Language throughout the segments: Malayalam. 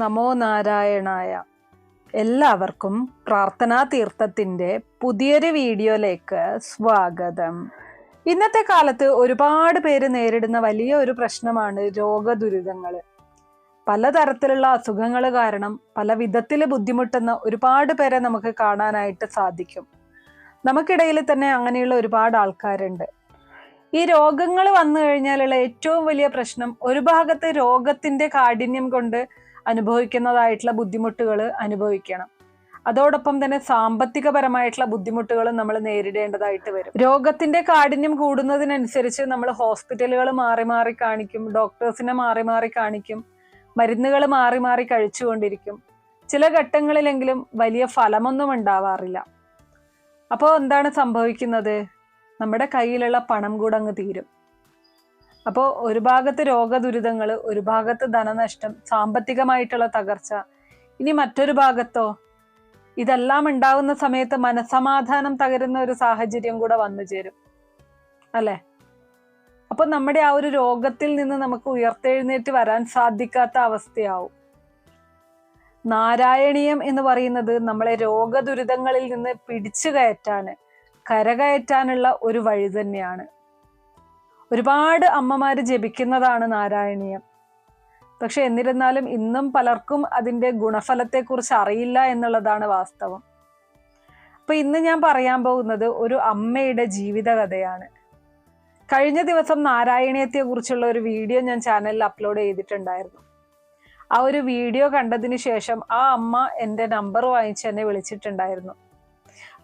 നമോ നാരായണായ എല്ലാവർക്കും പ്രാർത്ഥനാ തീർത്ഥത്തിന്റെ പുതിയൊരു വീഡിയോയിലേക്ക് സ്വാഗതം. ഇന്നത്തെ കാലത്ത് ഒരുപാട് പേര് നേരിടുന്ന വലിയ ഒരു പ്രശ്നമാണ് രോഗദുരിതങ്ങൾ പലതരത്തിലുള്ള അസുഖങ്ങൾ കാരണം പല വിധത്തിൽ ബുദ്ധിമുട്ടുന്ന ഒരുപാട് പേരെ നമുക്ക് കാണാനായിട്ട് സാധിക്കും. നമുക്കിടയിൽ തന്നെ അങ്ങനെയുള്ള ഒരുപാട് ആൾക്കാരുണ്ട്. ഈ രോഗങ്ങൾ വന്നു കഴിഞ്ഞാലുള്ള ഏറ്റവും വലിയ പ്രശ്നം ഒരു ഭാഗത്ത് രോഗത്തിന്റെ കാഠിന്യം കൊണ്ട് അനുഭവിക്കുന്നതായിട്ടുള്ള ബുദ്ധിമുട്ടുകൾ അനുഭവിക്കണം. അതോടൊപ്പം തന്നെ സാമ്പത്തികപരമായിട്ടുള്ള ബുദ്ധിമുട്ടുകളും നമ്മൾ നേരിടേണ്ടതായിട്ട് വരും. രോഗത്തിന്റെ കാഠിന്യം കൂടുന്നതിനനുസരിച്ച് നമ്മൾ ഹോസ്പിറ്റലുകൾ മാറി മാറി കാണിക്കും ഡോക്ടേഴ്സിനെ മാറി മാറി കാണിക്കും മരുന്നുകൾ മാറി മാറി കഴിച്ചുകൊണ്ടിരിക്കും. ചില ഘട്ടങ്ങളിലെങ്കിലും വലിയ ഫലമൊന്നും ഉണ്ടാവാറില്ല. അപ്പോൾ എന്താണ് സംഭവിക്കുന്നത്? നമ്മുടെ കയ്യിലുള്ള പണം കൂടെ അങ്ങ് തീരും. അപ്പോൾ ഒരു ഭാഗത്ത് രോഗദുരിതങ്ങൾ ഒരു ഭാഗത്ത് ധനനഷ്ടം സാമ്പത്തികമായിട്ടുള്ള തകർച്ച ഇനി മറ്റൊരു ഭാഗത്തോ ഇതെല്ലാം ഉണ്ടാവുന്ന സമയത്ത് മനസമാധാനം തകരുന്ന ഒരു സാഹചര്യം കൂടെ വന്നു ചേരും. അല്ലെ? അപ്പൊ നമ്മുടെ ആ ഒരു രോഗത്തിൽ നിന്ന് നമുക്ക് ഉയർത്തെഴുന്നേറ്റ് വരാൻ സാധിക്കാത്ത അവസ്ഥയാവും. നാരായണീയം എന്ന് പറയുന്നത് നമ്മളെ രോഗദുരിതങ്ങളിൽ നിന്ന് പിടിച്ചു കയറ്റാന് കരകയറ്റാനുള്ള ഒരു വഴി തന്നെയാണ്. ഒരുപാട് അമ്മമാർ ജപിക്കുന്നതാണ് നാരായണീയം. പക്ഷെ എന്നിരുന്നാലും ഇന്നും പലർക്കും അതിന്റെ ഗുണഫലത്തെക്കുറിച്ച് അറിയില്ല എന്നുള്ളതാണ് വാസ്തവം. അപ്പൊ ഇന്ന് ഞാൻ പറയാൻ പോകുന്നത് ഒരു അമ്മയുടെ ജീവിതകഥയാണ്. കഴിഞ്ഞ ദിവസം നാരായണീയത്തെ കുറിച്ചുള്ള ഒരു വീഡിയോ ഞാൻ ചാനലിൽ അപ്ലോഡ് ചെയ്തിട്ടുണ്ടായിരുന്നു. ആ ഒരു വീഡിയോ കണ്ടതിന് ശേഷം ആ അമ്മ എന്റെ നമ്പർ വാങ്ങിച്ച് എന്നെ വിളിച്ചിട്ടുണ്ടായിരുന്നു.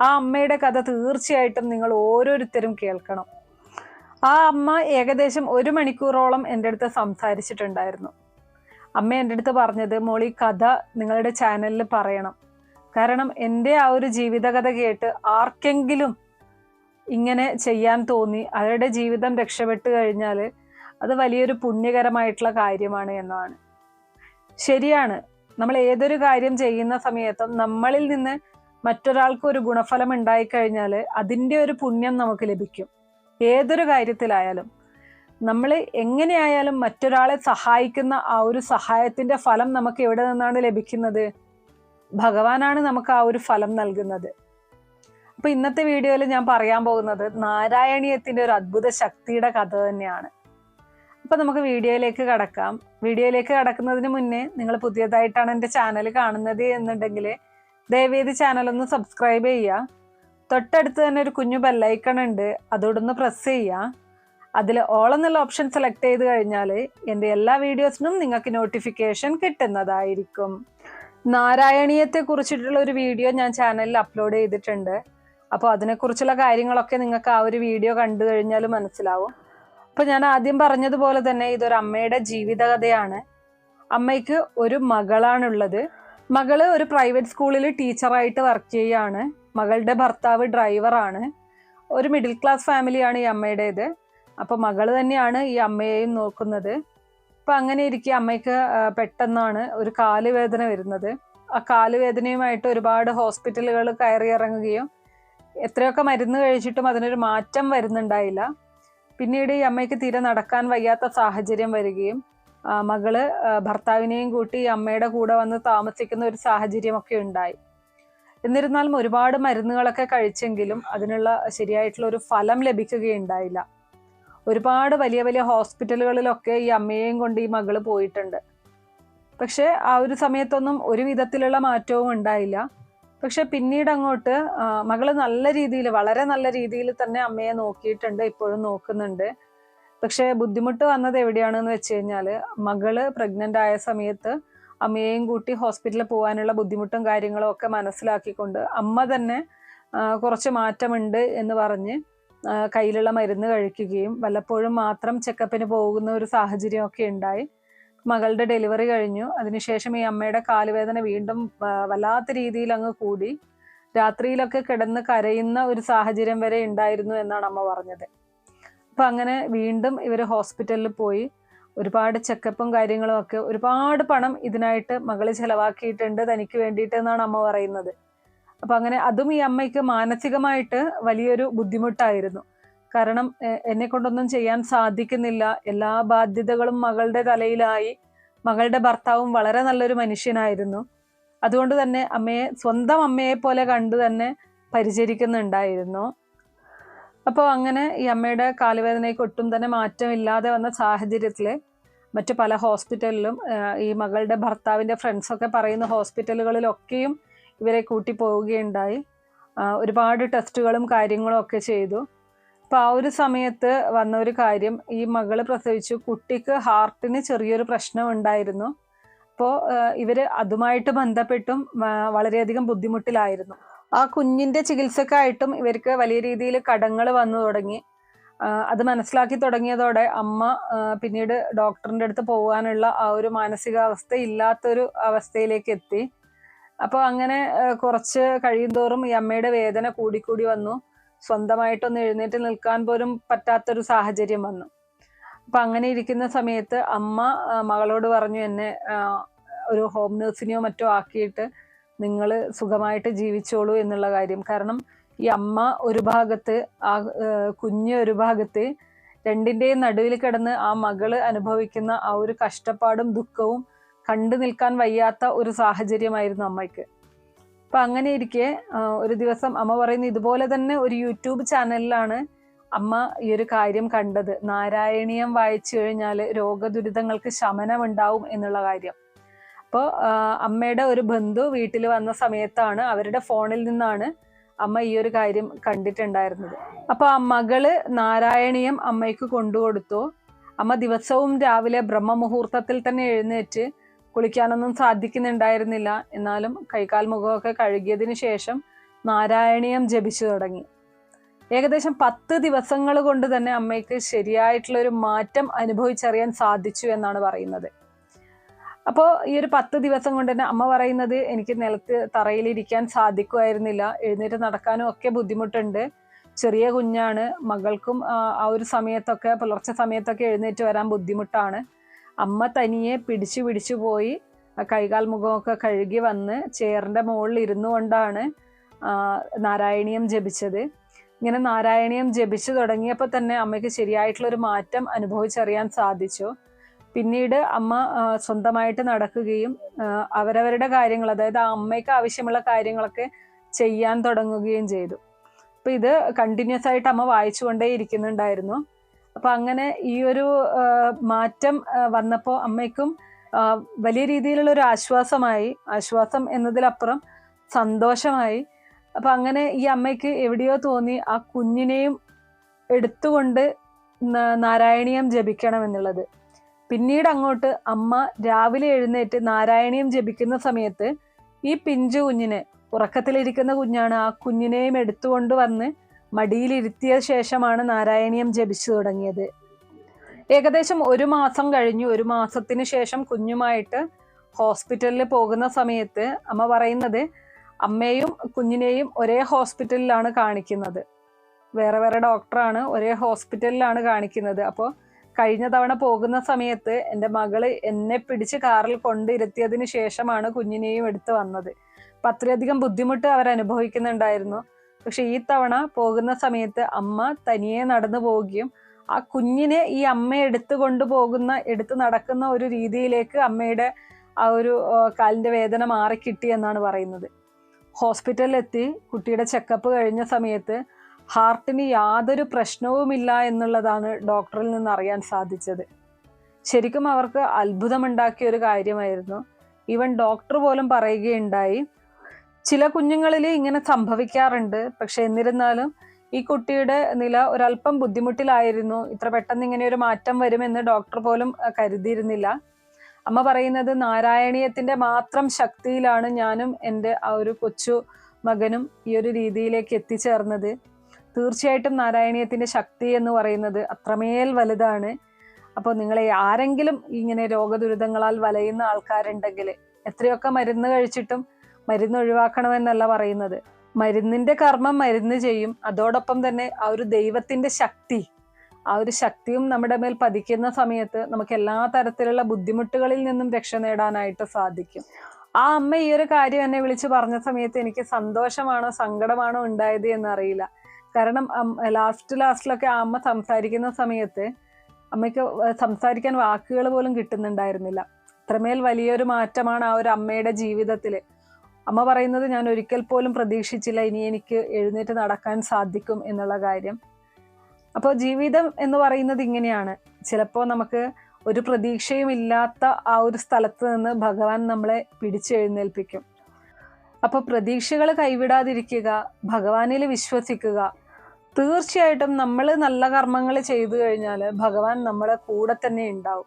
ആ അമ്മയുടെ കഥ തീർച്ചയായിട്ടും നിങ്ങൾ ഓരോരുത്തരും കേൾക്കണം. ആ അമ്മ ഏകദേശം ഒരു മണിക്കൂറോളം എന്റെ അടുത്ത് സംസാരിച്ചിട്ടുണ്ടായിരുന്നു. അമ്മ എന്റെ അടുത്ത് പറഞ്ഞത് മോളി കഥ നിങ്ങളുടെ ചാനലിൽ പറയണം. കാരണം എന്റെ ആ ഒരു ജീവിതകഥ കേട്ട് ആർക്കെങ്കിലും ഇങ്ങനെ ചെയ്യാൻ തോന്നി അവരുടെ ജീവിതം രക്ഷപ്പെട്ടു കഴിഞ്ഞാൽ അത് വലിയൊരു പുണ്യകരമായിട്ടുള്ള കാര്യമാണ് എന്നാണ്. ശരിയാണ് നമ്മൾ ഏതൊരു കാര്യം ചെയ്യുന്ന സമയത്തും നമ്മളിൽ നിന്ന് മറ്റൊരാൾക്ക് ഒരു ഗുണഫലം ഉണ്ടായിക്കഴിഞ്ഞാൽ അതിന്റെ ഒരു പുണ്യം നമുക്ക് ലഭിക്കും. ഏതൊരു കാര്യത്തിലായാലും നമ്മൾ എങ്ങനെയായാലും മറ്റൊരാളെ സഹായിക്കുന്ന ആ ഒരു സഹായത്തിന്റെ ഫലം നമുക്ക് എവിടെ നിന്നാണ് ലഭിക്കുന്നത്? ഭഗവാനാണ് നമുക്ക് ആ ഒരു ഫലം നൽകുന്നത്. അപ്പോൾ ഇന്നത്തെ വീഡിയോയിൽ ഞാൻ പറയാൻ പോകുന്നത് നാരായണീയത്തിന്റെ ഒരു അത്ഭുത ശക്തിയുടെ കഥ തന്നെയാണ്. അപ്പോൾ നമുക്ക് വീഡിയോയിലേക്ക് കടക്കാം. വീഡിയോയിലേക്ക് കടക്കുന്നതിന് മുന്നേ നിങ്ങൾ പുതിയതായിട്ടാണ് എന്റെ ചാനൽ കാണുന്നത് എന്നുണ്ടെങ്കിൽ ദയവേദി ചാനലൊന്ന് സബ്സ്ക്രൈബ് ചെയ്യുക. തൊട്ടടുത്ത് തന്നെ ഒരു കുഞ്ഞു ബെല്ലൈക്കൺ ഉണ്ട്. അതോടൊന്ന് പ്രസ് ചെയ്യുക അതിൽ ഓൾ എന്നുള്ള ഓപ്ഷൻ സെലക്ട് ചെയ്ത് കഴിഞ്ഞാൽ എന്റെ എല്ലാ വീഡിയോസിനും നിങ്ങൾക്ക് നോട്ടിഫിക്കേഷൻ കിട്ടുന്നതായിരിക്കും. നാരായണീയത്തെ കുറിച്ചിട്ടുള്ള ഒരു വീഡിയോ ഞാൻ ചാനലിൽ അപ്ലോഡ് ചെയ്തിട്ടുണ്ട്. അപ്പോൾ അതിനെക്കുറിച്ചുള്ള കാര്യങ്ങളൊക്കെ നിങ്ങൾക്ക് ആ ഒരു വീഡിയോ കണ്ടു കഴിഞ്ഞാൽ മനസ്സിലാവും. അപ്പോൾ ഞാൻ ആദ്യം പറഞ്ഞതുപോലെ തന്നെ ഇതൊരു അമ്മയുടെ ജീവിതകഥയാണ്. അമ്മയ്ക്ക് ഒരു മകളാണുള്ളത്. മകൾ ഒരു പ്രൈവറ്റ് സ്കൂളിൽ ടീച്ചറായിട്ട് വർക്ക് ചെയ്യുകയാണ് മകളുടെ ഭർത്താവ് ഡ്രൈവറാണ്. ഒരു മിഡിൽ ക്ലാസ് ഫാമിലിയാണ് ഈ അമ്മയുടേത്. അപ്പൊ മകൾ തന്നെയാണ് ഈ അമ്മയെയും നോക്കുന്നത്. അപ്പം അങ്ങനെ ഇരിക്കെ അമ്മയ്ക്ക് പെട്ടെന്നാണ് ഒരു കാലുവേദന വരുന്നത്. ആ കാലുവേദനയുമായിട്ട് ഒരുപാട് ഹോസ്പിറ്റലുകൾ കയറി ഇറങ്ങുകയും എത്രയൊക്കെ മരുന്ന് കഴിച്ചിട്ടും അതിനൊരു മാറ്റം വരുന്നുണ്ടായില്ല. പിന്നീട് ഈ അമ്മയ്ക്ക് തീരെ നടക്കാൻ വയ്യാത്ത സാഹചര്യം വരികയും മകൾ ഭർത്താവിനെയും കൂട്ടി അമ്മയുടെ കൂടെ വന്ന് താമസിക്കുന്ന ഒരു സാഹചര്യമൊക്കെ ഉണ്ടായി. എന്നിരുന്നാലും ഒരുപാട് മരുന്നുകളൊക്കെ കഴിച്ചെങ്കിലും അതിനുള്ള ശരിയായിട്ടുള്ള ഒരു ഫലം ലഭിക്കുകയുണ്ടായില്ല. ഒരുപാട് വലിയ വലിയ ഹോസ്പിറ്റലുകളിലൊക്കെ ഈ അമ്മയെയും കൊണ്ട് ഈ മകൾ പോയിട്ടുണ്ട്. പക്ഷെ ആ ഒരു സമയത്തൊന്നും ഒരു വിധത്തിലുള്ള മാറ്റവും ഉണ്ടായില്ല. പക്ഷെ പിന്നീട് അങ്ങോട്ട് മകൾ നല്ല രീതിയിൽ വളരെ നല്ല രീതിയിൽ തന്നെ അമ്മയെ നോക്കിയിട്ടുണ്ട് ഇപ്പോഴും നോക്കുന്നുണ്ട്. പക്ഷെ ബുദ്ധിമുട്ട് വന്നത് എവിടെയാണെന്ന് വെച്ച് കഴിഞ്ഞാൽ മകൾ പ്രഗ്നന്റ് ആയ സമയത്ത് അമ്മയെയും കൂട്ടി ഹോസ്പിറ്റലിൽ പോകാനുള്ള ബുദ്ധിമുട്ടും കാര്യങ്ങളും ഒക്കെ മനസ്സിലാക്കിക്കൊണ്ട് അമ്മ തന്നെ കുറച്ച് മാറ്റമുണ്ട് എന്ന് പറഞ്ഞ് കയ്യിലുള്ള മരുന്ന് കഴിക്കുകയും വല്ലപ്പോഴും മാത്രം ചെക്കപ്പിന് പോകുന്ന ഒരു സാഹചര്യമൊക്കെ ഉണ്ടായി. മകളുടെ ഡെലിവറി കഴിഞ്ഞു. അതിനുശേഷം ഈ അമ്മയുടെ കാലുവേദന വീണ്ടും വല്ലാത്ത രീതിയിൽ അങ്ങ് കൂടി. രാത്രിയിലൊക്കെ കിടന്ന് കരയുന്ന ഒരു സാഹചര്യം വരെ ഉണ്ടായിരുന്നു എന്നാണ് അമ്മ പറഞ്ഞത്. അപ്പൊ അങ്ങനെ വീണ്ടും ഇവർ ഹോസ്പിറ്റലിൽ പോയി. ഒരുപാട് ചെക്കപ്പും കാര്യങ്ങളും ഒക്കെ ഒരുപാട് പണം ഇതിനായിട്ട് മകൾ ചെലവാക്കിയിട്ടുണ്ട് തനിക്ക് വേണ്ടിയിട്ട് എന്നാണ് അമ്മ പറയുന്നത്. അപ്പൊ അങ്ങനെ അതും ഈ അമ്മയ്ക്ക് മാനസികമായിട്ട് വലിയൊരു ബുദ്ധിമുട്ടായിരുന്നു. കാരണം എന്നെ കൊണ്ടൊന്നും ചെയ്യാൻ സാധിക്കുന്നില്ല. എല്ലാ ബാധ്യതകളും മകളുടെ തലയിലായി. മകളുടെ ഭർത്താവും വളരെ നല്ലൊരു മനുഷ്യനായിരുന്നു. അതുകൊണ്ട് തന്നെ അമ്മയെ സ്വന്തം അമ്മയെ പോലെ കണ്ടു തന്നെ പരിചരിക്കുന്നുണ്ടായിരുന്നു. അപ്പോൾ അങ്ങനെ ഈ അമ്മയുടെ കാലുവേദനയ്ക്ക് ഒട്ടും തന്നെ മാറ്റമില്ലാതെ വന്ന സാഹചര്യത്തിൽ മറ്റു പല ഹോസ്പിറ്റലിലും ഈ മകളുടെ ഭർത്താവിന്റെ ഫ്രണ്ട്സൊക്കെ പറയുന്ന ഹോസ്പിറ്റലുകളിലൊക്കെയും ഇവരെ കൂട്ടി പോവുകയുണ്ടായി. ഒരുപാട് ടെസ്റ്റുകളും കാര്യങ്ങളും ഒക്കെ ചെയ്തു. അപ്പോൾ ആ ഒരു സമയത്ത് വന്ന ഒരു കാര്യം ഈ മകൾ പ്രസവിച്ചു കുട്ടിക്ക് ഹാർട്ടിന് ചെറിയൊരു പ്രശ്നം ഉണ്ടായിരുന്നു അപ്പോൾ ഇവർ അതുമായിട്ട് ബന്ധപ്പെട്ടും വളരെയധികം ബുദ്ധിമുട്ടിലായിരുന്നു. ആ കുഞ്ഞിന്റെ ചികിത്സക്കായിട്ടും ഇവർക്ക് വലിയ രീതിയിൽ കടങ്ങൾ വന്നു തുടങ്ങി. അത് മനസ്സിലാക്കി തുടങ്ങിയതോടെ അമ്മ പിന്നീട് ഡോക്ടറിന്റെ അടുത്ത് പോകാനുള്ള ആ ഒരു മാനസികാവസ്ഥ ഇല്ലാത്തൊരു അവസ്ഥയിലേക്ക് എത്തി. അപ്പോൾ അങ്ങനെ കുറച്ച് കഴിയുന്തോറും ഈ അമ്മയുടെ വേദന കൂടിക്കൂടി വന്നു. സ്വന്തമായിട്ടൊന്ന് എഴുന്നേറ്റ് നിൽക്കാൻ പോലും പറ്റാത്തൊരു സാഹചര്യം വന്നു. അപ്പൊ അങ്ങനെ ഇരിക്കുന്ന സമയത്ത് അമ്മ മകളോട് പറഞ്ഞു എന്നെ ഒരു ഹോം നേഴ്സിനെയോ മറ്റോ ആക്കിയിട്ട് നിങ്ങൾ സുഖമായിട്ട് ജീവിച്ചോളൂ എന്നുള്ള കാര്യം. കാരണം ഈ അമ്മ ഒരു ഭാഗത്ത് ആ കുഞ്ഞ് ഒരു ഭാഗത്ത് രണ്ടിന്റെയും നടുവിൽ കിടന്ന് ആ മകൾ അനുഭവിക്കുന്ന ആ ഒരു കഷ്ടപ്പാടും ദുഃഖവും കണ്ടു നിൽക്കാൻ വയ്യാത്ത ഒരു സാഹചര്യമായിരുന്നു അമ്മയ്ക്ക്. അപ്പൊ അങ്ങനെ ഇരിക്കെ ഒരു ദിവസം അമ്മ പറയുന്നു ഇതുപോലെ തന്നെ ഒരു യൂട്യൂബ് ചാനലിലാണ് അമ്മ ഈ ഒരു കാര്യം കണ്ടത്. നാരായണീയം വായിച്ചു കഴിഞ്ഞാൽ രോഗദുരിതങ്ങൾക്ക് ശമനം ഉണ്ടാവും എന്നുള്ള കാര്യം. അപ്പോൾ അമ്മയുടെ ഒരു ബന്ധു വീട്ടിൽ വന്ന സമയത്താണ് അവരുടെ ഫോണിൽ നിന്നാണ് അമ്മ ഈ ഒരു കാര്യം കണ്ടിട്ടുണ്ടായിരുന്നത്. അപ്പൊ ആ മകൾ നാരായണീയം അമ്മയ്ക്ക് കൊണ്ടുകൊടുത്തു. അമ്മ ദിവസവും രാവിലെ ബ്രഹ്മമുഹൂർത്തത്തിൽ തന്നെ എഴുന്നേറ്റ് കുളിക്കാനൊന്നും സാധിക്കുന്നുണ്ടായിരുന്നില്ല. എന്നാലും കൈകാൽ മുഖമൊക്കെ കഴുകിയതിനു ശേഷം നാരായണീയം ജപിച്ചു തുടങ്ങി. ഏകദേശം പത്ത് ദിവസങ്ങൾ കൊണ്ട് തന്നെ അമ്മയ്ക്ക് ശരിയായിട്ടുള്ള ഒരു മാറ്റം അനുഭവിച്ചറിയാൻ സാധിച്ചു എന്നാണ് പറയുന്നത്. അപ്പോൾ ഈ ഒരു പത്ത് ദിവസം കൊണ്ട് തന്നെ അമ്മ പറയുന്നത് എനിക്ക് നിലത്ത് തറയിലിരിക്കാൻ സാധിക്കുമായിരുന്നില്ല എഴുന്നേറ്റ് നടക്കാനും ഒക്കെ ബുദ്ധിമുട്ടുണ്ട്. ചെറിയ കുഞ്ഞാണ് മകൾക്കും ആ, ഒരു സമയത്തൊക്കെ പുലർച്ചെ സമയത്തൊക്കെ എഴുന്നേറ്റ് വരാൻ ബുദ്ധിമുട്ടാണ്. അമ്മ തനിയെ പിടിച്ചു പിടിച്ചു പോയി കൈകാൽ മുഖമൊക്കെ കഴുകി വന്ന് ചെയറിന്റെ മുകളിൽ ഇരുന്നു കൊണ്ടാണ് നാരായണീയം ജപിച്ചത്. ഇങ്ങനെ നാരായണീയം ജപിച്ചു തുടങ്ങിയപ്പോൾ തന്നെ അമ്മയ്ക്ക് ശരിയായിട്ടുള്ളൊരു മാറ്റം അനുഭവിച്ചറിയാൻ സാധിച്ചു. പിന്നീട് അമ്മ സ്വന്തമായിട്ട് നടക്കുകയും അവരവരുടെ കാര്യങ്ങൾ അതായത് ആ അമ്മയ്ക്ക് ആവശ്യമുള്ള കാര്യങ്ങളൊക്കെ ചെയ്യാൻ തുടങ്ങുകയും ചെയ്തു. അപ്പൊ ഇത് കണ്ടിന്യൂസ് ആയിട്ട് അമ്മ വായിച്ചുകൊണ്ടേ ഇരിക്കുന്നുണ്ടായിരുന്നു. അപ്പൊ അങ്ങനെ ഈ ഒരു മാറ്റം വന്നപ്പോൾ അമ്മയ്ക്കും വലിയ രീതിയിലുള്ള ഒരു ആശ്വാസമായി ആശ്വാസം എന്നതിലപ്പുറം സന്തോഷമായി. അപ്പൊ അങ്ങനെ ഈ അമ്മയ്ക്ക് എവിടെയോ തോന്നി ആ കുഞ്ഞിനെയും എടുത്തുകൊണ്ട് നാരായണീയം ജപിക്കണം എന്നുള്ളത്. പിന്നീട് അങ്ങോട്ട് അമ്മ രാവിലെ എഴുന്നേറ്റ് നാരായണീയം ജപിക്കുന്ന സമയത്ത് ഈ പിഞ്ചു കുഞ്ഞിനെ ഉറക്കത്തിലിരിക്കുന്ന കുഞ്ഞാണ് ആ കുഞ്ഞിനെയും എടുത്തുകൊണ്ട് വന്ന് മടിയിലിരുത്തിയ ശേഷമാണ് നാരായണീയം ജപിച്ചു തുടങ്ങിയത്. ഏകദേശം ഒരു മാസം കഴിഞ്ഞു. ഒരു മാസത്തിന് ശേഷം കുഞ്ഞുമായിട്ട് ഹോസ്പിറ്റലിൽ പോകുന്ന സമയത്ത് അമ്മ പറയുന്നത് അമ്മയും കുഞ്ഞിനെയും ഒരേ ഹോസ്പിറ്റലിലാണ് കാണിക്കുന്നത്. വേറെ വേറെ ഡോക്ടറാണ് ഒരേ ഹോസ്പിറ്റലിലാണ് കാണിക്കുന്നത്. അപ്പോൾ കഴിഞ്ഞ തവണ പോകുന്ന സമയത്ത് എന്റെ മകൾ എന്നെ പിടിച്ച് കാറിൽ കൊണ്ടിരുത്തിയതിന് ശേഷമാണ് കുഞ്ഞിനെയും എടുത്തു വന്നത്. അപ്പൊ അത്രയധികം ബുദ്ധിമുട്ട് അവർ അനുഭവിക്കുന്നുണ്ടായിരുന്നു. പക്ഷെ ഈ തവണ പോകുന്ന സമയത്ത് അമ്മ തനിയെ നടന്നു പോവുകയും ആ കുഞ്ഞിനെ ഈ അമ്മ എടുത്തു കൊണ്ടുപോകുന്ന എടുത്തു നടക്കുന്ന ഒരു രീതിയിലേക്ക് അമ്മയുടെ ആ ഒരു കാലിന്റെ വേദന വേദന മാറിക്കിട്ടി എന്നാണ് പറയുന്നത്. ഹോസ്പിറ്റലിലെത്തി കുട്ടിയുടെ ചെക്കപ്പ് കഴിഞ്ഞ സമയത്ത് ഹാർട്ടിന് യാതൊരു പ്രശ്നവുമില്ല എന്നുള്ളതാണ് ഡോക്ടറിൽ നിന്ന് അറിയാൻ സാധിച്ചത്. ശരിക്കും അവർക്ക് അത്ഭുതമുണ്ടാക്കിയ ഒരു കാര്യമായിരുന്നു. ഈവൻ ഡോക്ടർ പോലും പറയുകയുണ്ടായി ചില കുഞ്ഞുങ്ങളിൽ ഇങ്ങനെ സംഭവിക്കാറുണ്ട് പക്ഷെ എന്നിരുന്നാലും ഈ കുട്ടിയുടെ നില ഒരല്പം ബുദ്ധിമുട്ടിലായിരുന്നു. ഇത്ര പെട്ടെന്ന് ഇങ്ങനെ ഒരു മാറ്റം വരുമെന്ന് ഡോക്ടർ പോലും കരുതിയിരുന്നില്ല. അമ്മ പറയുന്നത് നാരായണീയത്തിന്റെ മാത്രം ശക്തിയിലാണ് ഞാനും എന്റെ ആ ഒരു കൊച്ചു മകനും ഈ ഒരു രീതിയിലേക്ക് എത്തിച്ചേർന്നത്. തീർച്ചയായിട്ടും നാരായണീയത്തിന്റെ ശക്തി എന്ന് പറയുന്നത് അത്രമേൽ വലുതാണ്. അപ്പോൾ നിങ്ങളെ ആരെങ്കിലും ഇങ്ങനെ രോഗദുരിതങ്ങളാൽ വലയുന്ന ആൾക്കാരുണ്ടെങ്കിൽ എത്രയൊക്കെ മരുന്ന് കഴിച്ചിട്ടും മരുന്ന് ഒഴിവാക്കണമെന്നല്ല പറയുന്നത്. മരുന്നിന്റെ കർമ്മം മരുന്ന് ചെയ്യും. അതോടൊപ്പം തന്നെ ആ ഒരു ദൈവത്തിന്റെ ശക്തി ആ ഒരു ശക്തിയും നമ്മുടെ മേൽ പതിക്കുന്ന സമയത്ത് നമുക്ക് എല്ലാ തരത്തിലുള്ള ബുദ്ധിമുട്ടുകളിൽ നിന്നും രക്ഷ നേടാനായിട്ട് സാധിക്കും. ആ അമ്മ ഈ ഒരു കാര്യം എന്നെ വിളിച്ച് പറഞ്ഞ സമയത്ത് എനിക്ക് സന്തോഷമാണോ സങ്കടമാണോ ഉണ്ടായത് എന്നറിയില്ല. കാരണം ലാസ്റ്റ് ലാസ്റ്റിലൊക്കെ അമ്മ സംസാരിക്കുന്ന സമയത്ത് അമ്മയ്ക്ക് സംസാരിക്കാൻ വാക്കുകൾ പോലും കിട്ടുന്നുണ്ടായിരുന്നില്ല. അത്രമേൽ വലിയൊരു മാറ്റമാണ് ആ ഒരു അമ്മയുടെ ജീവിതത്തിൽ അമ്മ പറയുന്നത് ഞാൻ ഒരിക്കൽ പോലും പ്രതീക്ഷിച്ചില്ല ഇനി എനിക്ക് എഴുന്നേറ്റ് നടക്കാൻ സാധിക്കും എന്നുള്ള കാര്യം. അപ്പോൾ ജീവിതം എന്ന് പറയുന്നത് ഇങ്ങനെയാണ്. ചിലപ്പോൾ നമുക്ക് ഒരു പ്രതീക്ഷയും ഇല്ലാത്ത ആ ഒരു സ്ഥലത്ത് നിന്ന് ഭഗവാൻ നമ്മളെ പിടിച്ചെഴുന്നേൽപ്പിക്കും അപ്പോൾ പ്രതീക്ഷകൾ കൈവിടാതിരിക്കുക ഭഗവാനിൽ വിശ്വസിക്കുക തീർച്ചയായിട്ടും നമ്മൾ നല്ല കർമ്മങ്ങൾ ചെയ്തു കഴിഞ്ഞാൽ ഭഗവാൻ നമ്മളെ കൂടെ തന്നെ ഉണ്ടാവും.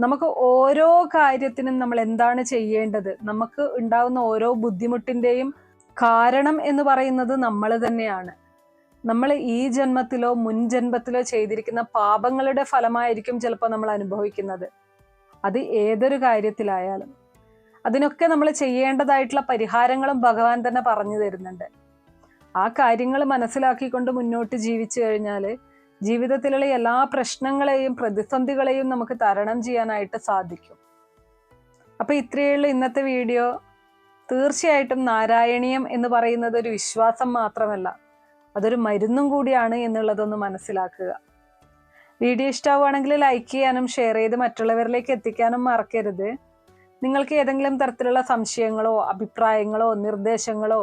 നമുക്ക് ഓരോ കാര്യത്തിനും നമ്മൾ എന്താണ് ചെയ്യേണ്ടത്? നമുക്ക് ഉണ്ടാവുന്ന ഓരോ ബുദ്ധിമുട്ടിന്റെയും കാരണം എന്ന് പറയുന്നത് നമ്മൾ തന്നെയാണ്. നമ്മൾ ഈ ജന്മത്തിലോ മുൻ ജന്മത്തിലോ ചെയ്തിരിക്കുന്ന പാപങ്ങളുടെ ഫലമായിരിക്കും ചിലപ്പോൾ നമ്മൾ അനുഭവിക്കുന്നത്. അത് ഏതൊരു കാര്യത്തിലായാലും. അതിനൊക്കെ നമ്മൾ ചെയ്യേണ്ടതായിട്ടുള്ള പരിഹാരങ്ങളും ഭഗവാൻ തന്നെ പറഞ്ഞു തരുന്നുണ്ട്. ആ കാര്യങ്ങൾ മനസ്സിലാക്കിക്കൊണ്ട് മുന്നോട്ട് ജീവിച്ചു കഴിഞ്ഞാൽ ജീവിതത്തിലുള്ള എല്ലാ പ്രശ്നങ്ങളെയും പ്രതിസന്ധികളെയും നമുക്ക് തരണം ചെയ്യാനായിട്ട് സാധിക്കും. അപ്പം ഇത്രയുള്ള ഇന്നത്തെ വീഡിയോ. തീർച്ചയായിട്ടും നാരായണീയം എന്ന് പറയുന്നത് ഒരു വിശ്വാസം മാത്രമല്ല അതൊരു മരുന്നും കൂടിയാണ് എന്നുള്ളതൊന്ന് മനസ്സിലാക്കുക. വീഡിയോ ഇഷ്ടമാവുകയാണെങ്കിൽ ലൈക്ക് ചെയ്യാനും ഷെയർ ചെയ്ത് മറ്റുള്ളവരിലേക്ക് എത്തിക്കാനും മറക്കരുത്. നിങ്ങൾക്ക് ഏതെങ്കിലും തരത്തിലുള്ള സംശയങ്ങളോ അഭിപ്രായങ്ങളോ നിർദ്ദേശങ്ങളോ